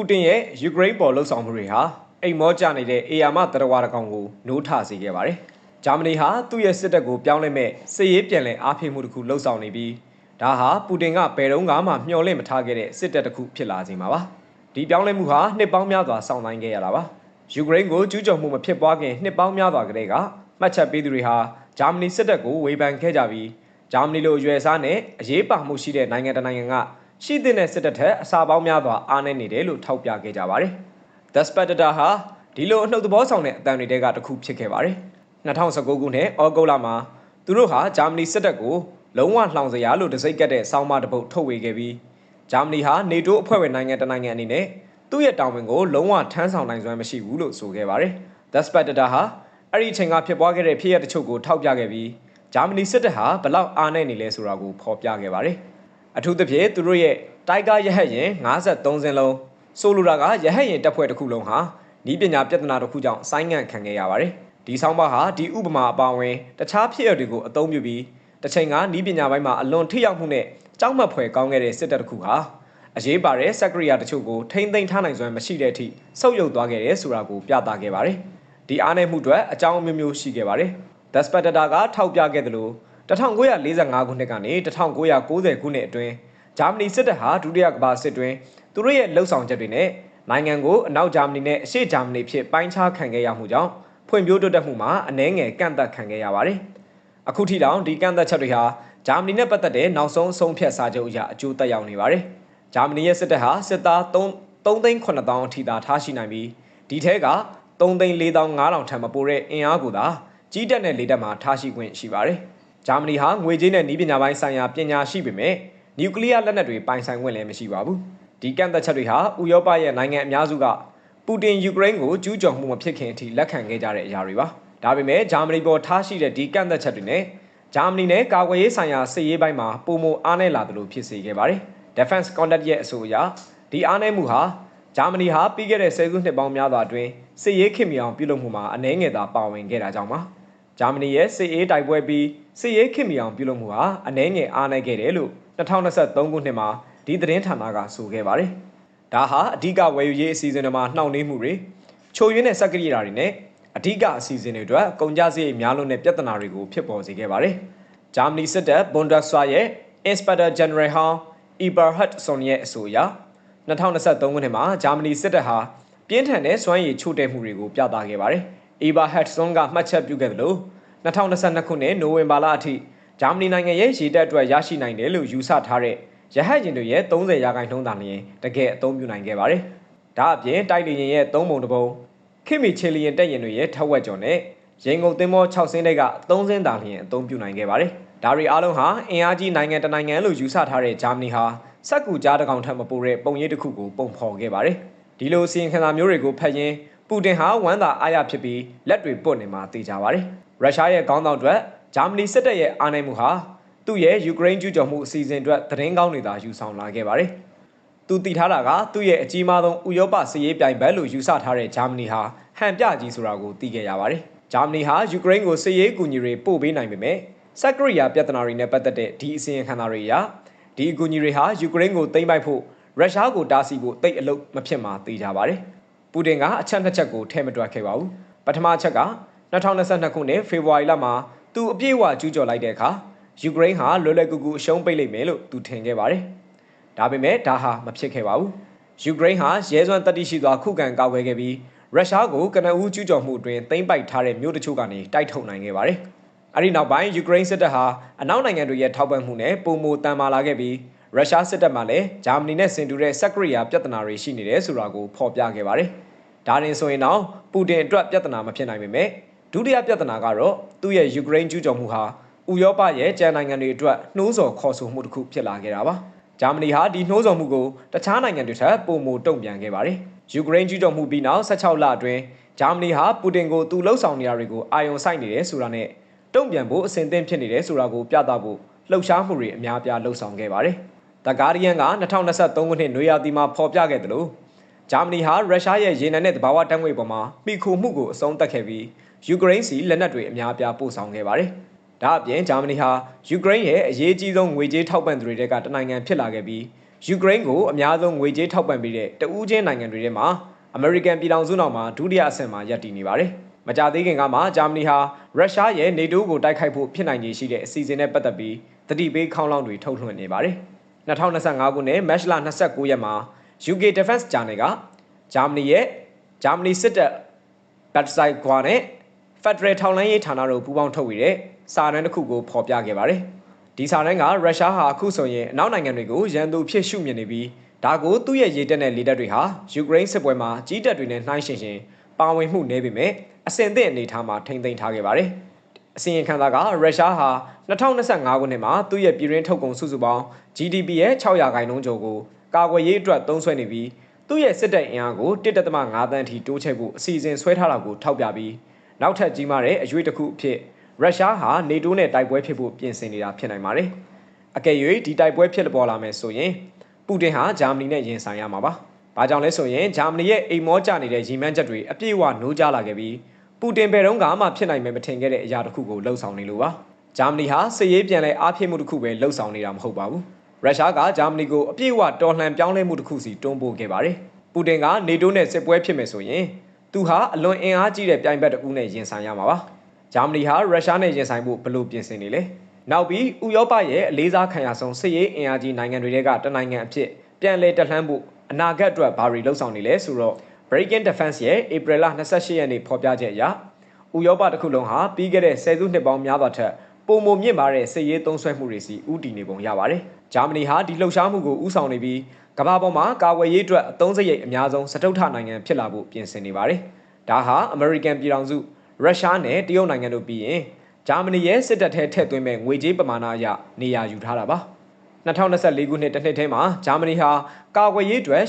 ပူတင်ရဲ့ယူကရိန်းပေါ်လှုပ်ဆောင်မှုတွေဟာအိမ်မောကျနေတဲ့အေယာမတရဝါတကောင်ကိုနိုးထစေခဲ့ပါတယ်။ဂျာမနီဟာသူ့ရဲ့စစ်တပ်ကိုပြောင်းလဲမဲ့စစ်ရေးပြန်လည်အားဖြည့်မှုတစ်ခုလှုပ်ဆောင်နေပြီးဒါဟာပူတင်ကဘယ်တော့မှမျှော်လင့်မထားခဲ့တဲ့စစ်တပ်တစ်ခုဖြစ်လာစေမှာပါ။ဒီပြောင်းလဲမှုဟာနှစ်ပေါင်းများစွာစောင့်တိုင်းခဲ့ရတာပါ။ယူကရိန်းကိုကျူးကျော်မှုမဖြစ်ပွားခင်နှစ်ပေါင်းများစွာကတည်းကမှတ်ချက်ပေးသူတွေဟာဂျာမနီစစ်တပ်ကိုဝေဖန်ခဲ့ကြပြီးဂျာမနီလိုရွယ်စားနဲ့အရေးပါမှုရှိတဲ့နိုင်ငံတစ်နိုင်ငံက ရှိတဲ့စစ်တပ်ထက်အစာပေါင်းများစွာအားနည်းနေတယ်လို့ထောက်ပြခဲ့ကြပါတယ်။ The Spectator ဟာဒီလိုအနှုတ်သဘောဆောင်တဲ့အတန်တွေကတစ်ခုဖြစ်ခဲ့ပါတယ်။2019ခုနှစ်ဩဂုတ်လမှာသူတို့ဟာဂျာမနီစစ်တပ်ကိုလုံးဝလှောင်စရာလို့တစိ့ကတ်တဲ့စောင်းမတစ်ပုတ်ထုတ်ဝေခဲ့ပြီးဂျာမနီဟာနေတိုးအဖွဲ့ဝင်နိုင်ငံတစ်နိုင်ငံအနေနဲ့သူ့ရဲ့တာဝန်ကိုလုံးဝထမ်းဆောင်နိုင်စွမ်းမရှိဘူးလို့ဆိုခဲ့ပါတယ်။ The Spectator ဟာအဲ့ဒီအချိန်ကဖြစ်ပွားခဲ့တဲ့ဖြစ်ရပ်တချို့ကိုထောက်ပြခဲ့ပြီးဂျာမနီစစ်တပ်ဟာဘလောက်အားနည်းနေလဲဆိုတာကိုဖော်ပြခဲ့ပါတယ်။ အထူးသဖြင့်သူတို့ရဲ့တိုက်ကားရဟတ်ရင်53စင်းလုံးဆိုလိုတာကရဟတ်ရင်တပ်ဖွဲ့တစ်ခုလုံးဟာဤပညာပြဿနာတစ်ခုကြောင့်ဆိုင်းငံ့ခံခဲ့ရပါတယ်။ဒီဆောင်းပါးဟာဒီဥပမာအပါအဝင်တခြားဖြစ်ရပ်တွေကိုအသုံးပြုပြီးတစ်ချိန်ကဤပညာပိုင်းမှာအလွန်ထိရောက်မှုနဲ့ကြောက်မက်ဖွယ်ကောင်းခဲ့တဲ့စစ်တပ်တစ်ခုဟာအရေးပါတဲ့စက်ကရိယာတချို့ကိုထိမ့်သိမ်းထားနိုင်စွမ်းမရှိတဲ့အထိဆုတ်ယုတ်သွားခဲ့တယ်ဆိုတာကိုပြသခဲ့ပါတယ်။ဒီအားနည်းမှုတွေအကြောင်းအမျိုးမျိုးရှိခဲ့ပါတယ်။ The Spectator ကထောက်ပြခဲ့သလို 1945ခုနှစ်ကနေ1990ခုနှစ်အတွင်းဂျာမနီစစ်တပ်ဟာဒုတိယကမ္ဘာစစ်တွင်သူတို့ရဲ့လှုပ်ဆောင်ချက်တွေနဲ့နိုင်ငံကိုအနောက်ဂျာမနီနဲ့အရှေ့ဂျာမနီဖြစ်ပိုင်းခြားခံခဲ့ရမှုကြောင့်ဖွံ့ဖြိုးတိုးတက်မှုမှာအနည်းငယ်ကန့်သတ်ခံခဲ့ရပါတယ်။အခုထိတောင်ဒီကန့်သတ်ချက်တွေဟာဂျာမနီနဲ့ပတ်သက်တဲ့နောက်ဆုံးအဆုံးဖြတ်စာချုပ်အရအကျိုးသက်ရောက်နေပါတယ်။ဂျာမနီရဲ့စစ်တပ်ဟာစစ်သား3 3သိန်း9000အထိသာထားရှိနိုင်ပြီးဒီထဲက3သိန်း4500ထံမပိုတဲ့အင်အားကိုသာကြီးတက်တဲ့လေတပ်မှာထားရှိခွင့်ရှိပါတယ်။ ဂျာမနီဟာငွေကြေးနဲ့နည်းပညာပိုင်းဆိုင်ရာပညာရှိပေမဲ့နျူကလ িয়ার လက်နက်တွေပိုင်ဆိုင်ခွင့်လည်းမရှိပါဘူးဒီကန့်သက်ချက်တွေဟာဥရောပရဲ့နိုင်ငံအများစုကပူတင်ယူကရိန်းကိုကျူးကျော်မှုမဖြစ်ခင်အထိလက်ခံခဲ့ကြတဲ့အရာတွေပါဒါပေမဲ့ဂျာမနီပေါ်ထားရှိတဲ့ဒီကန့်သက်ချက်တွေနဲ့ဂျာမနီနဲ့ကာကွယ်ရေးဆိုင်ရာစစ်ရေးပိုင်းမှာပုံမအားနည်းလာသလိုဖြစ်စေခဲ့ပါတယ် Defense Contact ရဲ့အဆိုအရဒီအားနည်းမှုဟာဂျာမနီဟာပြီးခဲ့တဲ့ဆယ်စုနှစ်ပေါင်းများစွာအတွင်းစစ်ရေးခင်မီအောင်ပြုလုပ်မှုမှာအနည်းငယ်သာပါဝင်ခဲ့တာကြောင့်ပါ ဂျာမနီရဲ့စစ်ရေးတိုက်ပွဲပြီးစစ်ရေးခင်မီအောင်ပြုလုပ်မှုဟာအနည်းငယ်အားနည်းခဲ့တယ်လို့2023ခုနှစ်မှာဒီသတင်းဌာနကဆိုခဲ့ပါတယ်။ဒါဟာအဓိကဝယ်ယူရေးအစီအစဉ်တွေမှာနှောင့်နှေးမှုတွေချို့ယွင်းတဲ့စက်ကရိယာတွေနဲ့အဓိကအစီအစဉ်တွေအတွက်ကုန်ကျစရိတ်များလွန်းတဲ့ပြဿနာတွေကိုဖြစ်ပေါ်စေခဲ့ပါတယ်။ဂျာမနီစစ်တပ် Bundeswehr ရဲ့ Inspector General ဟောင်း Eberhard Son ရဲ့အဆိုအရ2023ခုနှစ်မှာဂျာမနီစစ်တပ်ဟာပြင်းထန်တဲ့စွမ်းရည်ချို့တဲ့မှုတွေကိုပြသခဲ့ပါတယ်။ Eberhard Son ကမှတ်ချက်ပြုခဲ့တယ်လို့2022ခုနှစ်နိုဝင်ဘာလအထိဂျာမနီနိုင်ငံရဲ့ရေတပ်အတွက်ရရှိနိုင်တယ်လို့ယူဆထားတဲ့ရဟတ်ယာဉ်တွေရဲ့30ရာခိုင်နှုန်းသာလျှင်တကယ်အသုံးပြုနိုင်ခဲ့ပါတယ်။ဒါအပြင်တိုက်လေယာဉ်ရဲ့3ပုံတစ်ပုံခင်မီချီလီယန်တပ်ယာဉ်တွေရဲ့ထက်ဝက်ကျော်နဲ့ရင်ကုန်သင်းမော6စင်းတွေက3စင်းသာလျှင်အသုံးပြုနိုင်ခဲ့ပါတယ်။ဒါတွေအားလုံးဟာအင်အားကြီးနိုင်ငံတနိုင်ငံလို့ယူဆထားတဲ့ဂျာမနီဟာစက်ကူကြားတကောင်ထက်မပိုတဲ့ပုံရိပ်တစ်ခုကိုပုံဖော်ခဲ့ပါတယ်။ဒီလိုစီရင်ခံစာမျိုးတွေကိုဖတ်ရင်း ပူတင်ဟာဝမ်းသာအားရဖြစ်ပြီးလက်တွေပုတ်နေမှာသိကြပါတယ်။ရုရှားရဲ့ခေါင်းဆောင်တွေဂျာမနီစစ်တပ်ရဲ့အားနည်းမှုဟာသူ့ရဲ့ယူကရိန်းကျူးကျော်မှုအစီအစဉ်အတွက်သတင်းကောင်းတွေသာယူဆောင်လာခဲ့ပါတယ်။သူတည်ထားတာကသူ့ရဲ့အကြီးမားဆုံးဥရောပစစ်ရေးပြိုင်ဘက်လို့ယူဆထားတဲ့ဂျာမနီဟာဟန်ပြကြီးဆိုတာကိုသိခဲ့ရပါတယ်။ဂျာမနီဟာယူကရိန်းကိုစစ်ရေးအကူအညီတွေပို့ပေးနိုင်ပေမဲ့စက်ကရိယာပြဿနာတွေနဲ့ပတ်သက်တဲ့ဒီအစီအခံတွေအရဒီအကူအညီတွေဟာယူကရိန်းကိုသိမ်းပိုက်ဖို့ရုရှားကိုတားဆီးဖို့တိတ်အလုတ်မဖြစ်မှာသိကြပါတယ်။ ပူတင်ကအချက်နှစ်ချက်ကိုထဲမတွက်ခဲ့ပါဘူး။ပထမချက်က2022ခုနှစ်ဖေဖော်ဝါရီလမှာသူအပြည့်အဝကျူးကျော်လိုက်တဲ့အခါယူကရိန်းဟာလွယ်လွယ်ကူကူအရှုံးပိတ်လိမ့်မယ်လို့သူထင်ခဲ့ပါတယ်။ဒါပေမဲ့ဒါဟာမဖြစ်ခဲ့ပါဘူး။ယူကရိန်းဟာရဲစွမ်းတတိရှိစွာခုခံကာကွယ်ခဲ့ပြီးရုရှားကိုကနဦးကျူးကျော်မှုအတွင်းသိမ်းပိုက်ထားတဲ့မြို့တချို့ကနေတိုက်ထုတ်နိုင်ခဲ့ပါတယ်။အဲဒီနောက်ပိုင်းယူကရိန်းစစ်တပ်ဟာအနောက်နိုင်ငံတွေရဲ့ထောက်ပံ့မှုနဲ့ပုံမတန်မာလာခဲ့ပြီး ရုရှားစစ်တပ်မှလည်းဂျာမနီနဲ့ဆင်တူတဲ့စက်ကရိယာပြဿနာတွေရှိနေတယ်ဆိုတာကိုဖော်ပြခဲ့ပါတယ်။ဒါရင်ဆိုရင်တော့ပူတင်အတွက်ပြဿနာမဖြစ်နိုင်ပေမဲ့ဒုတိယပြဿနာကတော့သူ့ရဲ့ယူကရိန်းကျူးကျော်မှုဟာဥရောပရဲ့ကျန်နိုင်ငံတွေအတွက်နှိုးဆော်ခေါ်ဆိုမှုတစ်ခုဖြစ်လာခဲ့တာပါဂျာမနီဟာဒီနှိုးဆော်မှုကိုတခြားနိုင်ငံတွေထက်ပိုမိုတုံ့ပြန်ခဲ့ပါတယ်ယူကရိန်းကျူးကျော်မှုပြီးနောက်16လအတွင်းဂျာမနီဟာပူတင်ကိုသူလှုပ်ဆောင်နေတာတွေကိုအာရုံစိုက်နေတယ်ဆိုတာနဲ့တုံ့ပြန်ဖို့အစဉ်သင့်ဖြစ်နေတယ်ဆိုတာကိုပြသဖို့လှုပ်ရှားမှုတွေအများပြားလှုပ်ဆောင်ခဲ့ပါတယ်။ The Guardian က2023ခုနှစ်နွေရာသီမှာဖော်ပြခဲ့တယ်လို့ဂျာမနီဟာရုရှားရဲ့ရေနံနဲ့တဘာဝတန်းငွေပေါ်မှာမိခိုမှုကိုအဆုံးသတ်ခဲ့ပြီးယူကရိန်းစီလက်နက်တွေအများပြားပို့ဆောင်ခဲ့ပါတယ်။ဒါအပြင်ဂျာမနီဟာယူကရိန်းရဲ့အရေးကြီးဆုံးငွေကြေးထောက်ပံ့သူတွေကတနိုင်ငံဖြစ်လာခဲ့ပြီးယူကရိန်းကိုအများဆုံးငွေကြေးထောက်ပံ့ပေးတဲ့တဦးချင်းနိုင်ငံတွေထဲမှာအမေရိကန်ပြည်ထောင်စုနောက်မှာဒုတိယအဆင့်မှာရပ်တည်နေပါတယ်။မကြသေးခင်ကမှဂျာမနီဟာရုရှားရဲ့နေတိုးကိုတိုက်ခိုက်ဖို့ဖြစ်နိုင်ခြေရှိတဲ့အစီအစဉ်နဲ့ပတ်သက်ပြီးတတိပေးခေါင်းလောင်းတွေထုတ်လွှင့်နေပါတယ်။ 2025ခုနှစ်မတ်လ29ရက်မှာ UK Defense Journal ကဂျာမနီရဲ့ဂျာမနီစစ်တပ်ဘတ်ဆိုင်ကွာနဲ့ Federal ထောက်လှမ်းရေးဌာနတို့ပူးပေါင်းထုတ်ဝေတဲ့စာတမ်းတစ်ခုကိုဖော်ပြခဲ့ပါတယ်။ဒီစာတမ်းကရုရှားဟာအခုဆိုရင်အနောက်နိုင်ငံတွေကိုရန်သူဖြစ်ရှုမြင်နေပြီးဒါကိုသူ့ရဲ့ရေတပ်နဲ့လေတပ်တွေဟာယူကရိန်းစစ်ပွဲမှာကြီးတပ်တွေနဲ့နှိုင်းယှဉ်ရှင်ပါဝင်မှုနေပေမဲ့အဆင်သင့်အနေအထားမှာထိမ့်သိမ်းထားခဲ့ပါတယ်။အစီရင်ခံစာကရုရှားဟာ2025ခုနှစ်မှာသူ့ရဲ့ပြည်တွင်းထုတ်ကုန်စုစုပေါင်း GDP ရဲ့600ခိုင်နှုန်းကျော်ကိုကာကွယ်ရေးအတွက်သုံးစွဲနေပြီးသူ့ရဲ့စစ်တပ်အင်အားကို1.5တန်းထိတိုးချဲ့ဖို့အစီအစဉ်ဆွဲထားတာကိုထောက်ပြပြီးနောက်ထပ်ကြီးမားတဲ့အရွေးတစ်ခုအဖြစ်ရုရှားဟာနေတိုးနဲ့တိုက်ပွဲဖြစ်ဖို့ပြင်ဆင်နေတာဖြစ်နိုင်ပါတယ်။အကယ်၍ဒီတိုက်ပွဲဖြစ်ပေါ်လာမယ်ဆိုရင်ပူတင်ဟာဂျာမနီနဲ့ရင်ဆိုင်ရမှာပါ။ဘာကြောင့်လဲဆိုရင်ဂျာမနီရဲ့အိမ်မောကျနေတဲ့ရီမန်းချက်တွေအပြည့်အဝနိုးကြလာခဲ့ပြီးပူတင်ဘယ်တော့မှဖြစ်နိုင်မယ်မထင်ခဲ့တဲ့အရာတစ်ခုကိုလှုံ့ဆော်နေလို့ပါ။ဂျာမနီဟာစစ်ရေးပြန်လဲအားဖြည့်မှုတစ်ခုပဲလှုံ့ဆော်နေတာမဟုတ်ပါဘူး။ ရုရှားကဂျာမနီကိုအပြည့်အဝတော်လှန်ပြောင်းလဲမှုတစ်ခုစီတွန်းပို့ခဲ့ပါတယ်။ပူတင်ကနေတိုးနဲ့စစ်ပွဲဖြစ်မယ်ဆိုရင်သူဟာအလွန်အင်အားကြီးတဲ့ပြိုင်ဘက်တဦးနဲ့ရင်ဆိုင်ရမှာပါ။ဂျာမနီဟာရုရှားနဲ့ရင်ဆိုင်ဖို့ဘယ်လိုပြင်ဆင်နေလဲ။နောက်ပြီးဥရောပရဲ့အလေးစားခံရဆုံးစစ်ရေးအင်အားကြီးနိုင်ငံတွေကတနိုင်ငံအဖြစ်ပြန်လည်တက်လှမ်းဖို့အနာဂတ်အတွက်ဘာတွေလှုံ့ဆော်နေလဲဆိုတော့ Breaking Defense ရဲ့ဧပြီလ28ရက်နေ့ဖော်ပြချက်အရဥရောပတစ်ခုလုံးဟာပြီးခဲ့တဲ့ဆယ်စုနှစ်ပေါင်းများစွာထက်ပုံမမြင့်မားတဲ့စစ်ရေးသုံးစွဲမှုတွေစီဥတီနေပုံရပါတယ်။ ဂျာမနီဟာဒီလှုပ်ရှားမှုကိုဥဆောင်နေပြီးကမ္ဘာပေါ်မှာကာကွယ်ရေးအတွက်အသုံးစရိတ်အများဆုံးစတုထနိုင်ငံဖြစ်လာဖို့ပြင်ဆင်နေပါတယ်။ဒါဟာအမေရိကန်ပြည်ထောင်စုရုရှားနဲ့တရုတ်နိုင်ငံတို့ပြီးရင်ဂျာမနီရဲ့စစ်တပ်ထဲထည့်သွင်းမဲ့ငွေကြေးပမာဏအရနေရာယူထားတာပါ2024ခုနှစ်တစ်နှစ်ထဲမှာဂျာမနီဟာကာကွယ်ရေးအတွက်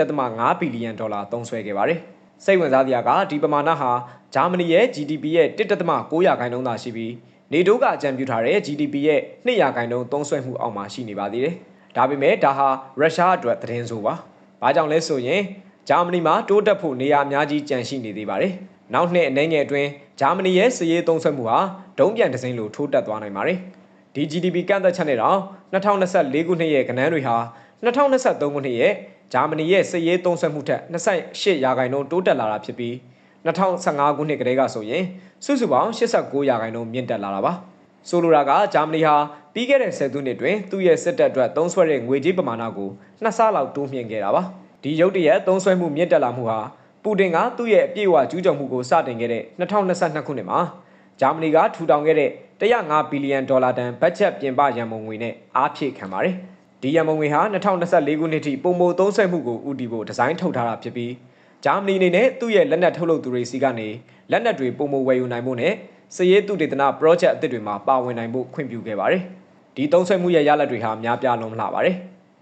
88.5ဘီလီယံဒေါ်လာသုံးစွဲခဲ့ပါတယ်။စိတ်ဝင်စားစရာကဒီပမာဏဟာဂျာမနီရဲ့ GDP ရဲ့1.9ရာခိုင်နှုန်းသာရှိပြီး နေတိုးကအကြံပြုထားတဲ့ GDP ရဲ့2ရာခိုင်နှုန်းသုံးစွဲမှုအောက်မှာရှိနေပါသေးတယ်။ဒါပေမဲ့ဒါဟာရုရှားအတွက်သတင်းဆိုပါ။ဘာကြောင့်လဲဆိုရင်ဂျာမနီမှာတိုးတက်ဖို့နေရာအများကြီးကြန့်ရှိနေသေးပါတယ်။နောက်နှစ်အနေငယ်အတွင်းဂျာမနီရဲ့စည်ရေးသုံးစွဲမှုဟာဒုံးပြန်ဒဇိန်လိုထိုးတက်သွားနိုင်ပါတယ်။ဒီ GDP ကန့်သက်ချက်နဲ့တော့2024ခုနှစ်ရဲ့ကဏ္ဍတွေဟာ2023ခုနှစ်ရဲ့ဂျာမနီရဲ့စည်ရေးသုံးစွဲမှုထက်28ရာခိုင်နှုန်းတိုးတက်လာတာဖြစ်ပြီး 2015ခုနှစ်ကတည်းကဆိုရင်စုစုပေါင်း89ရာခိုင်နှုန်းမြင့်တက်လာတာပါဆိုလိုတာကဂျာမနီဟာပြီးခဲ့တဲ့ဆယ်စုနှစ်တွင်သူ့ရဲ့စစ်တပ်အတွက်သုံးစွဲတဲ့ငွေကြေးပမာဏကိုနှစ်ဆလောက်တိုးမြင့်ခဲ့တာပါဒီရုတ်တရက်သုံးစွဲမှုမြင့်တက်လာမှုဟာပူတင်ကသူ့ရဲ့အပြည့်အဝကျူးကျော်မှုကိုစတင်ခဲ့တဲ့2022ခုနှစ်မှာဂျာမနီကထူထောင်ခဲ့တဲ့105ဘီလီယံဒေါ်လာတန်ဘတ်ဂျက်ပြင်ပရန်ပုံငွေနဲ့အားဖြည့်ခံပါတယ်ဒီရန်ပုံငွေဟာ2024ခုနှစ်ထိပုံမိုသုံးစွဲမှုကိုဦးတည်ဖို့ဒီဇိုင်းထုတ်ထားတာဖြစ်ပြီး ဂျာမနီအနေနဲ့သူ့ရဲ့လက်နက်ထုတ်လုပ်သူတွေစီကနေလက်နက်တွေပုံမဝယ်ယူနိုင်ဖို့နဲ့စည်ရေးသူတေသနာ project အသစ်တွေမှာပါဝင်နိုင်ဖို့ခွင့်ပြုခဲ့ပါတယ်။ဒီသုံးဆွဲမှုရဲ့ရလဒ်တွေဟာများပြားလုံးလှပါတယ်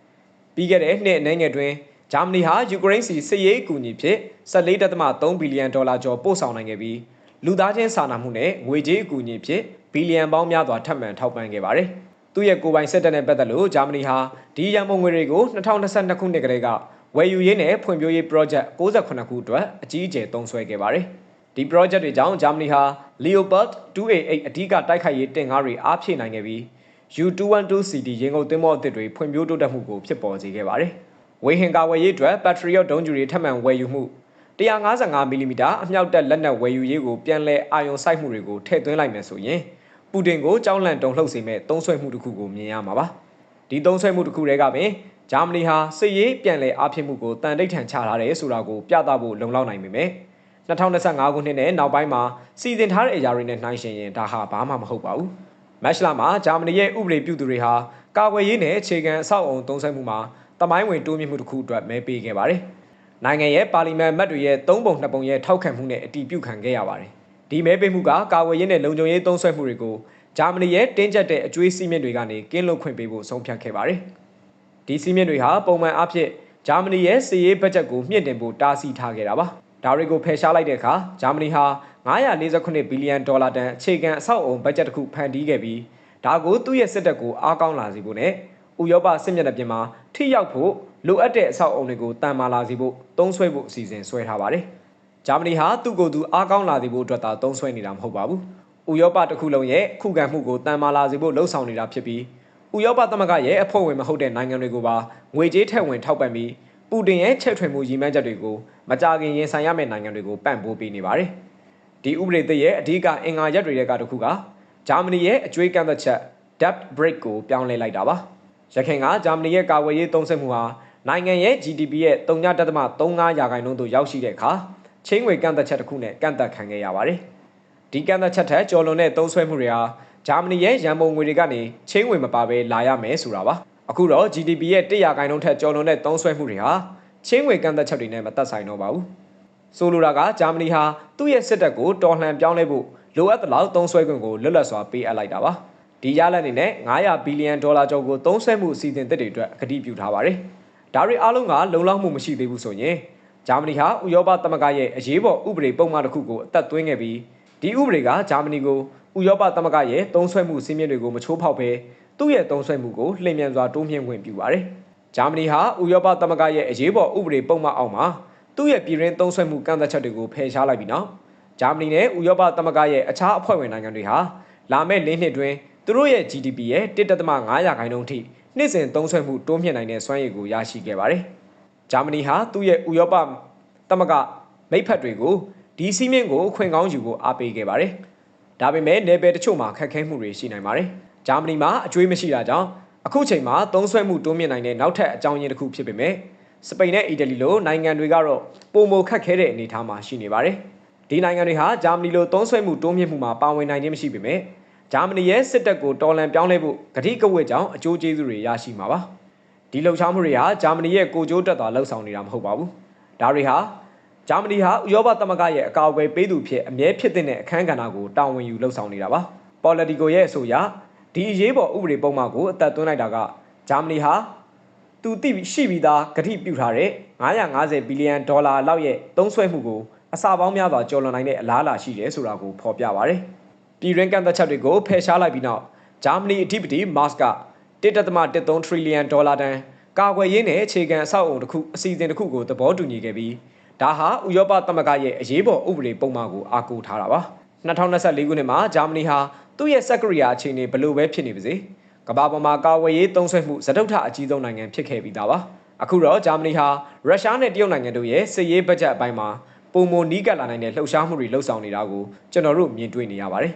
။ပြီးခဲ့တဲ့နှစ်အနည်းငယ်တွင်ဂျာမနီဟာယူကရိန်းစီစစ်ရေးအကူအညီဖြင့်14.3ဘီလီယံဒေါ်လာကျော်ပို့ဆောင်နိုင်ခဲ့ပြီးလူသားချင်းစာနာမှုနဲ့ငွေကြေးအကူအညီဖြင့်ဘီလီယံပေါင်းများစွာထပ်မံထောက်ပံ့ခဲ့ပါတယ်။သူ့ရဲ့ကိုယ်ပိုင်စစ်တပ်နဲ့ပတ်သက်လို့ဂျာမနီဟာဒီရန်ပုံငွေတွေကို2022ခုနှစ်ကတည်းက ဝယ်ယူရေးနဲ့ဖွံ့ဖြိုးရေး project 68ခုအတွက်အကြီးအကျယ်သုံးစွဲခဲ့ပါတယ်။ဒီ project တွေကြောင့်ဂျာမနီဟာ Leopard 2A8 အဓိကတိုက်ခိုက်ရေးတင်ကားတွေအားဖြည့်နိုင်ခဲ့ပြီး U212CD ရေငုပ်သင်္ဘောအသစ်တွေဖွံ့ဖြိုးတိုးတက်မှုကိုဖြစ်ပေါ်စေခဲ့ပါတယ်။ဝေဟင်ကာဝယ်ရေးအတွက် Patriot ဒုံးကျည်တွေထပ်မံဝယ်ယူမှု155မီလီမီတာအမြောက်တပ်လက်နက်ဝယ်ယူရေးကိုပြန်လည်အာရုံစိုက်မှုတွေကိုထည့်သွင်းလိုက်မယ်ဆိုရင်ပူတင်ကိုကြောက်လန့်တုံလှုပ်စေမဲ့သုံးဆွဲမှုတစ်ခုကိုမြင်ရမှာပါ။ဒီသုံးဆွဲမှုတစ်ခုတည်းကပင် ဂျာမနီဟာစစ်ရေးပြန်လည်အားဖြည့်မှုကိုတန်တိတ်ထန်ချထားတယ်ဆိုတာကိုပြသဖို့လုံလောက်နိုင်ပေမဲ့2025ခုနှစ်နဲ့နောက်ပိုင်းမှာစီစဉ်ထားတဲ့အရာတွေနဲ့နှိုင်းယှဉ်ရင်ဒါဟာဘာမှမဟုတ်ပါဘူး။မက်ရှလာမှာဂျာမနီရဲ့ဥပဒေပြုသူတွေဟာကာကွယ်ရေးနဲ့အခြေခံအဆောက်အုံသုံးစွဲမှုမှာတမိုင်းဝင်တိုးမြင့်မှုတစ်ခုအတွက်မဲပေးခဲ့ပါတယ်။နိုင်ငံရဲ့ပါလီမန်မတ်တွေရဲ့သုံးပုံနှစ်ပုံရဲ့ထောက်ခံမှုနဲ့အတည်ပြုခံခဲ့ရပါတယ်။ဒီမဲပေးမှုကကာကွယ်ရေးနဲ့လုံခြုံရေးသုံးစွဲမှုတွေကိုဂျာမနီရဲ့တင်းကျပ်တဲ့အကျွေးစည်းမျဉ်းတွေကနေကင်းလွတ်ခွင့်ပေးဖို့ဆုံးဖြတ်ခဲ့ပါတယ်။ ဒီစီးမြင့်တွေဟာပုံမှန်အဖြစ်ဂျာမနီရဲ့စီးရေးဘတ်ဂျက်ကိုမြင့်တင်ဖို့တားဆီးထားခဲ့တာပါဒါတွေကိုဖယ်ရှားလိုက်တဲ့အခါဂျာမနီဟာ948ဘီလီယံဒေါ်လာတန်အခြေခံအဆောက်အုံဘတ်ဂျက်တစ်ခုဖန်တီးခဲ့ပြီးဒါကိုသူ့ရဲ့စစ်တပ်ကိုအားကောင်းလာစေဖို့နဲ့ဥရောပစစ်မျက်နှာပြင်မှာထိရောက်ဖို့လိုအပ်တဲ့အဆောက်အုံတွေကိုတန်မာလာစေဖို့သုံးဆွဲဖို့အစီအစဉ်ဆွဲထားပါတယ်ဂျာမနီဟာသူ့ကိုယ်သူအားကောင်းလာစေဖို့အတွက်သာသုံးဆွဲနေတာမဟုတ်ပါဘူးဥရောပတစ်ခုလုံးရဲ့ခုခံမှုကိုတန်မာလာစေဖို့လှုံ့ဆော်နေတာဖြစ်ပြီး ဥဥရောပသမဂ္ဂရဲ့အဖွဲ့ဝင်မဟုတ်တဲ့နိုင်ငံတွေကိုပါငွေကြေးထည့်ဝင်ထောက်ပံ့ပြီးပူတင်ရဲ့ချက်ထွင်မှုရည်မှန်းချက်တွေကိုမကြာခင်ရင်ဆိုင်ရမယ့်နိုင်ငံတွေကိုပံ့ပိုးပေးနေပါတယ်။ဒီဥပဒေသစ်ရဲ့အဓိကအင်္ဂါရက်တွေထဲကတစ်ခုကဂျာမနီရဲ့အကျွေးကန့်သက်ချက် debt break ကိုပြောင်းလဲလိုက်တာပါ။ရခိုင်ကဂျာမနီရဲ့ကာကွယ်ရေးသုံးစွဲမှုဟာနိုင်ငံရဲ့ GDP ရဲ့3.35ရာခိုင်နှုန်းသို့ရောက်ရှိတဲ့အခါချင်းငွေကန့်သက်ချက်တစ်ခုနဲ့ကန့်သက်ခံခဲ့ရပါတယ်။ဒီကန့်သက်ချက်ထက်ကျော်လွန်တဲ့သုံးစွဲမှုတွေဟာ ဂျာမနီရဲ့ရန်ပုံငွေတွေကနေချင်းငွေမပါဘဲလာရမယ်ဆိုတာပါအခုတော့ GDP ရဲ့100ရာခိုင်နှုန်းထက်ကျော်လွန်တဲ့သုံးစွဲမှုတွေဟာချင်းငွေကန့်သက်ချက်တွေနဲ့မသက်ဆိုင်တော့ပါဘူးဆိုလိုတာကဂျာမနီဟာသူ့ရဲ့စစ်တပ်ကိုတော်လှန်ပြောင်းလဲဖို့လိုအပ်သလောက်သုံးစွဲခွင့်ကိုလွတ်လပ်စွာပေးအပ်လိုက်တာပါဒီရလဒ်အနေနဲ့900ဘီလီယံဒေါ်လာကျော်ကိုသုံးစွဲမှုအစီအစဉ်တစ်တွေအတွက်ကတိပြုထားပါတယ်ဒါတွေအားလုံးကလုံလောက်မှုမရှိသေးဘူးဆိုရင်ဂျာမနီဟာဥရောပသမဂ္ဂရဲ့အရေးပေါ်ဥပဒေပုံမှန်တစ်ခုကိုအသက်သွင်းခဲ့ပြီးဒီဥပဒေကဂျာမနီကို ဥရောပသမဂ္ဂရဲ့သုံးဆွဲမှုစည်းမျဉ်းတွေကိုမချိုးဖောက်ဘဲသူ့ရဲ့သုံးဆွဲမှုကိုလှည့်မြန်စွာတိုးမြှင့်ခွင့်ပြုပါတယ်။ဂျာမနီဟာဥရောပသမဂ္ဂရဲ့အရေးပေါ်ဥပဒေပုံမှန်အောက်မှာသူ့ရဲ့ပြည်တွင်းသုံးဆွဲမှုကန့်သတ်ချက်တွေကိုဖယ်ရှားလိုက်ပြီးနောက်ဂျာမနီနဲ့ဥရောပသမဂ္ဂရဲ့အခြားအဖွဲ့ဝင်နိုင်ငံတွေဟာလာမယ့်၄နှစ်တွင်သူတို့ရဲ့ GDP ရဲ့1.5ရာခိုင်နှုန်းထိနှစ်စဉ်သုံးဆွဲမှုတိုးမြှင့်နိုင်တဲ့စွမ်းရည်ကိုရရှိခဲ့ပါတယ်။ဂျာမနီဟာသူ့ရဲ့ဥရောပသမဂ္ဂမိတ်ဖက်တွေကိုဒီစည်းမျဉ်းကိုခွင့်ကောင်းယူဖို့အားပေးခဲ့ပါတယ်။ ဒါပေမဲ့နယ်ပယ်တချို့မှာခက်ခဲမှုတွေရှိနိုင်ပါတယ်။ဂျာမနီမှာအကျွေးမရှိတာကြောင့်အခုချိန်မှာသုံးဆွဲမှုတိုးမြင့်နိုင်တဲ့နောက်ထပ်အကြောင်းရင်းတစ်ခုဖြစ်ပေမဲ့စပိန်နဲ့အီတလီလိုနိုင်ငံတွေကတော့ပုံမခက်ခဲတဲ့အနေအထားမှာရှိနေပါတယ်။ဒီနိုင်ငံတွေဟာဂျာမနီလိုသုံးဆွဲမှုတိုးမြင့်မှုမှာပါဝင်နိုင်ခြင်းမရှိပေမဲ့ဂျာမနီရဲ့စစ်တပ်ကိုတော်လှန်ပြောင်းလဲဖို့ကတိကဝတ်ကြောင့်အကျိုးကျေးဇူးတွေရရှိမှာပါ။ဒီလှုပ်ရှားမှုတွေဟာဂျာမနီရဲ့ကိုကြိုးတက်တာလှုပ်ဆောင်နေတာမဟုတ်ပါဘူး။ဒါတွေဟာ ဂျာမနီဟာဥရောပသမဂ္ဂရဲ့အကာအကွယ်ပေးသူဖြစ်အမြဲဖြစ်တဲ့အခန်းကဏ္ဍကိုတာဝန်ယူလှုပ်ဆောင်နေတာပါ။ Politico ရဲ့အဆိုအရဒီအရေးပေါ်ဥပဒေပုံမှန်ကိုအသက်သွင်းလိုက်တာကဂျာမနီဟာသူသိရှိပြီးသားကတိပြုထားတဲ့950ဘီလီယံဒေါ်လာလောက်ရဲ့သုံးစွဲမှုကိုအစာပေါင်းများစွာကျော်လွန်နိုင်တဲ့အလားအလာရှိတယ်ဆိုတာကိုဖော်ပြပါရယ်။ပြည်ရင်းကန်သက်ချက်တွေကိုဖယ်ရှားလိုက်ပြီးနောက်ဂျာမနီအဓိပတိမတ်စ်က1.13ထရီလီယံဒေါ်လာတန်ကာကွယ်ရေးနဲ့အခြေခံအဆောက်အုံတစ်ခုအစီအစဉ်တစ်ခုကိုသဘောတူညီခဲ့ပြီး ဒါဟာဥရောပသမဂ္ဂရဲ့အရေးပေါ်ဥပဒေပုံမှန်ကိုအားကိုးထားတာပါ2024ခုနှစ်မှာဂျာမနီဟာသူ့ရဲ့စက်ကရိယာအခြေအနေဘလို့ပဲဖြစ်နေပါစေကမ္ဘာပေါ်မှာကာဝယ်ရေးသုံးဆွဲမှုဇတုထအကြီးဆုံးနိုင်ငံဖြစ်ခဲ့ပြီးသားပါအခုတော့ဂျာမနီဟာရုရှားနဲ့တရုတ်နိုင်ငံတို့ရဲ့စစ်ရေးဘတ်ဂျက်အပိုင်းမှာပုံမနီးကပ်လာနိုင်တဲ့လှုပ်ရှားမှုတွေလှုပ်ဆောင်နေတာကိုကျွန်တော်တို့မြင်တွေ့နေရပါတယ်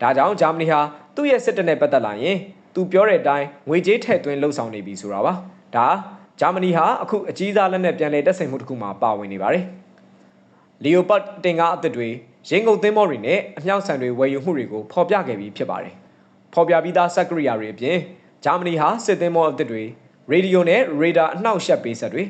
ဒါကြောင့်ဂျာမနီဟာသူ့ရဲ့စစ်တပ်နဲ့ပတ်သက်လာရင်သူပြောတဲ့အတိုင်းငွေကြေးထည့်သွင်းလှုပ်ဆောင်နေပြီဆိုတာပါဒါ ဂျာမနီဟာအခုအကြီးစားလက်နက်ပြန်လည်တပ်ဆင်မှုတစ်ခုမှာပါဝင်နေပါတယ်။လီယိုပတ်တင်ကားအသစ်တွေရင်းကုန်သင်းမောတွေနဲ့အမြောက်ဆန်တွေဝယ်ယူမှုတွေကိုဖော်ပြခဲ့ပြီးဖြစ်ပါတယ်။ဖော်ပြပြီးသားစက်ကရိယာတွေအပြင်ဂျာမနီဟာစစ်သင်းမောအသစ်တွေရေဒီယိုနဲ့ရေဒါအနှောက်အယှက်ပေးဆက်တွေ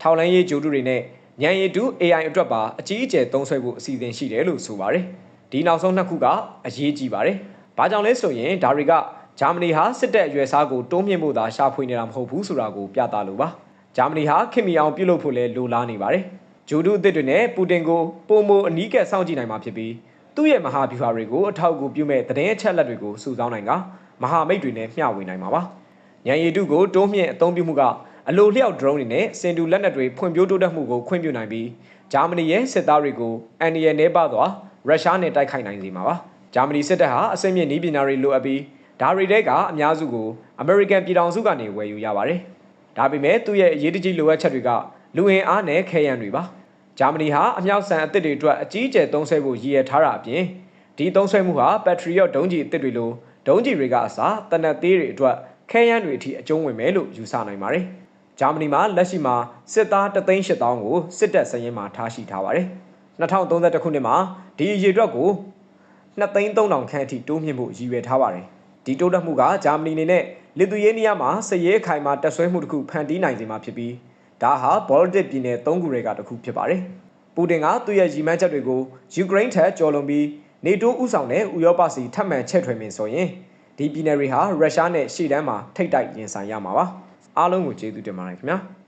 ထောက်လန်းရေးဂျိုတုတွေနဲ့ညံရည်တူ AI အတွက်ပါအကြီးအကျယ်သုံးဆွဲဖို့အစီအစဉ်ရှိတယ်လို့ဆိုပါတယ်။ဒီနောက်ဆုံးနှစ်ခုကအရေးကြီးပါတယ်။ဘာကြောင့်လဲဆိုရင်ဒါတွေက ဂျာမနီဟာစစ်တပ်အရွယ်စားကိုတိုးမြင့်ဖို့သာရှာဖွေနေတာမဟုတ်ဘူးဆိုတာကိုပြသလိုပါဂျာမနီဟာခင်မီအောင်ပြုလုပ်ဖို့လဲလိုလားနေပါတယ်ဂျိုဒူအသစ်တွေနဲ့ပူတင်ကိုပုံမအနီးကပ်စောင့်ကြည့်နိုင်မှာဖြစ်ပြီးသူ့ရဲ့မဟာဗျူဟာတွေကိုအထောက်အကူပြုမဲ့သတင်းအချက်လက်တွေကိုစုဆောင်းနိုင်ကမဟာမိတ်တွေနဲ့မျှဝေနိုင်မှာပါညံရည်တုကိုတိုးမြင့်အသုံးပြုမှုကအလိုလျောက် drone တွေနဲ့စင်တူလက်နက်တွေဖွံ့ဖြိုးတိုးတက်မှုကိုခွင့်ပြုနိုင်ပြီးဂျာမနီရဲ့စစ်သားတွေကိုအန်ဒီယယ်နေပါသွားရုရှားနဲ့တိုက်ခိုက်နိုင်စေမှာပါဂျာမနီစစ်တပ်ဟာအဆင့်မြင့်နည်းပညာတွေလိုအပ်ပြီး ဒါတွေတဲကအများစုကိုအမေရိကန်ပြည်ထောင်စုကနေဝယ်ယူရပါတယ်။ဒါပေမဲ့သူ့ရဲ့အရေးတကြီးလိုအပ်ချက်တွေကလူဝင်အားနဲ့ခဲယံတွေပါ။ဂျာမနီဟာအမြောက်ဆန်အသစ်တွေအတွက်အကြီးအကျယ်သုံးဆွဲဖို့ရည်ရထားတာအပြင်ဒီသုံးဆွဲမှုဟာ Patriot ဒုံးကျည်အသစ်တွေလိုဒုံးကျည်တွေကအစားတနက်သေးတွေအတွက်ခဲယံတွေအထိအကျုံးဝင်မယ်လို့ယူဆနိုင်ပါတယ်။ဂျာမနီမှာလက်ရှိမှာစစ်သား3,800ကိုစစ်တပ်စရင်မှာထားရှိထားပါတယ်။2031ခုနှစ်မှာဒီအရေအတွက်ကို2,300ခန့်အထိတိုးမြင့်ဖို့ရည်ရွယ်ထားပါတယ် ဒီတိုးတက်မှုကဂျာမနီအနေနဲ့လစ်သူယေးနီးယားမှာစရဲခိုင်မှာတက်ဆွဲမှုတစ်ခုဖန်တီးနိုင်စေမှာဖြစ်ပြီးဒါဟာဘောလတစ်ပြည်နယ်၃ခုတွေကတစ်ခုဖြစ်ပါတယ်။ပူတင်ကသူ့ရဲ့ရည်မှန်းချက်တွေကိုယူကရိန်းထက်ကျော်လွန်ပြီးနေတိုးဥဆောင်တဲ့ဥရောပစီထပ်မံချဲ့ထွင်မင်းဆိုရင်ဒီပြည်နယ်တွေဟာရုရှားနဲ့ရှေ့တန်းမှာထိတ်တိုက်ရင်ဆိုင်ရမှာပါ။အားလုံးကိုကျေးဇူးတင်ပါတယ်ခင်ဗျာ။